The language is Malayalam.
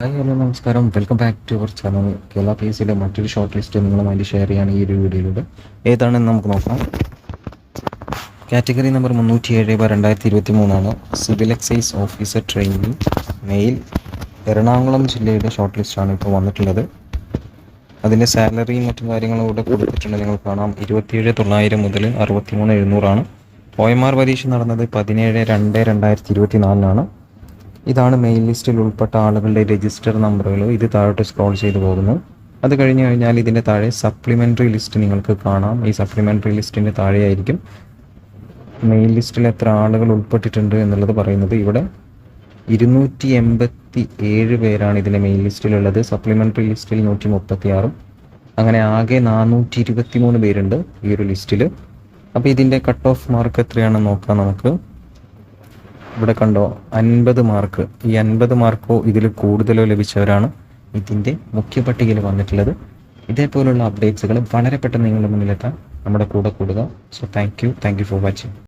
ഹായ് ഹലോ നമസ്കാരം. Welcome back to our channel Kerala P S സിയിലെ മറ്റൊരു ഷോർട്ട് ലിസ്റ്റ് നിങ്ങളുമായി ഷെയർ ചെയ്യാണ് ഈ ഒരു വീഡിയോയിലൂടെ. ഏതാണെന്ന് നമുക്ക് നോക്കാം. കാറ്റഗറി നമ്പർ മുന്നൂറ്റി ഏഴ് ബാർ രണ്ടായിരത്തി ഇരുപത്തി മൂന്നാണ് civil excise officer training male Ernakulam ജില്ലയുടെ ഷോർട്ട് ലിസ്റ്റാണ് ഇപ്പോൾ വന്നിട്ടുള്ളത്. അതിന്റെ സാലറിയും മറ്റു കാര്യങ്ങളും കൂടെ കൊടുത്തിട്ടുണ്ട്. നിങ്ങൾ കാണാം. ഇരുപത്തിയേഴ് തൊള്ളായിരം മുതൽ അറുപത്തിമൂന്ന് എഴുന്നൂറാണ്. പോയമാർ പരീക്ഷ നടന്നത് പതിനേഴ് രണ്ട് രണ്ടായിരത്തി ഇരുപത്തി നാലിനാണ് ഇതാണ് മെയിൽ ലിസ്റ്റിൽ ഉൾപ്പെട്ട ആളുകളുടെ രജിസ്റ്റർ നമ്പറുകൾ ഇത് താഴോട്ട് സ്ക്രോൾ ചെയ്ത് പോകുന്നു. അത് കഴിഞ്ഞ് കഴിഞ്ഞാൽ ഇതിന്റെ താഴെ സപ്ലിമെന്ററി ലിസ്റ്റ് നിങ്ങൾക്ക് കാണാം. ഈ സപ്ലിമെന്ററി ലിസ്റ്റിന്റെ താഴെയായിരിക്കും മെയിൽ ലിസ്റ്റിൽ എത്ര ആളുകൾ ഉൾപ്പെട്ടിട്ടുണ്ട് എന്നുള്ളത് പറയുന്നത്. ഇവിടെ ഇരുന്നൂറ്റി എൺപത്തി ഏഴ് പേരാണ് ഇതിന്റെ മെയിൽ ലിസ്റ്റിലുള്ളത് സപ്ലിമെന്ററി ലിസ്റ്റിൽ നൂറ്റി മുപ്പത്തി ആറും അങ്ങനെ ആകെ നാനൂറ്റി ഇരുപത്തി മൂന്ന് പേരുണ്ട് ഈ ഒരു ലിസ്റ്റിൽ അപ്പോൾ ഇതിന്റെ കട്ട് ഓഫ് മാർക്ക് എത്രയാണെന്ന് നോക്കാം നമുക്ക്. ഇവിടെ കണ്ടോ അൻപത് മാർക്ക് ഈ അൻപത് മാർക്കോ ഇതിൽ കൂടുതലോ ലഭിച്ചവരാണ് ഇതിന്റെ മുഖ്യ പട്ടികയിൽ വന്നിട്ടുള്ളത്. ഇതേപോലുള്ള അപ്ഡേറ്റ്സുകൾ വളരെ പെട്ടെന്ന് നിങ്ങളുടെ മുന്നിലെത്താൻ നമ്മുടെ കൂടെ കൂടുക. So thank you thank you for watching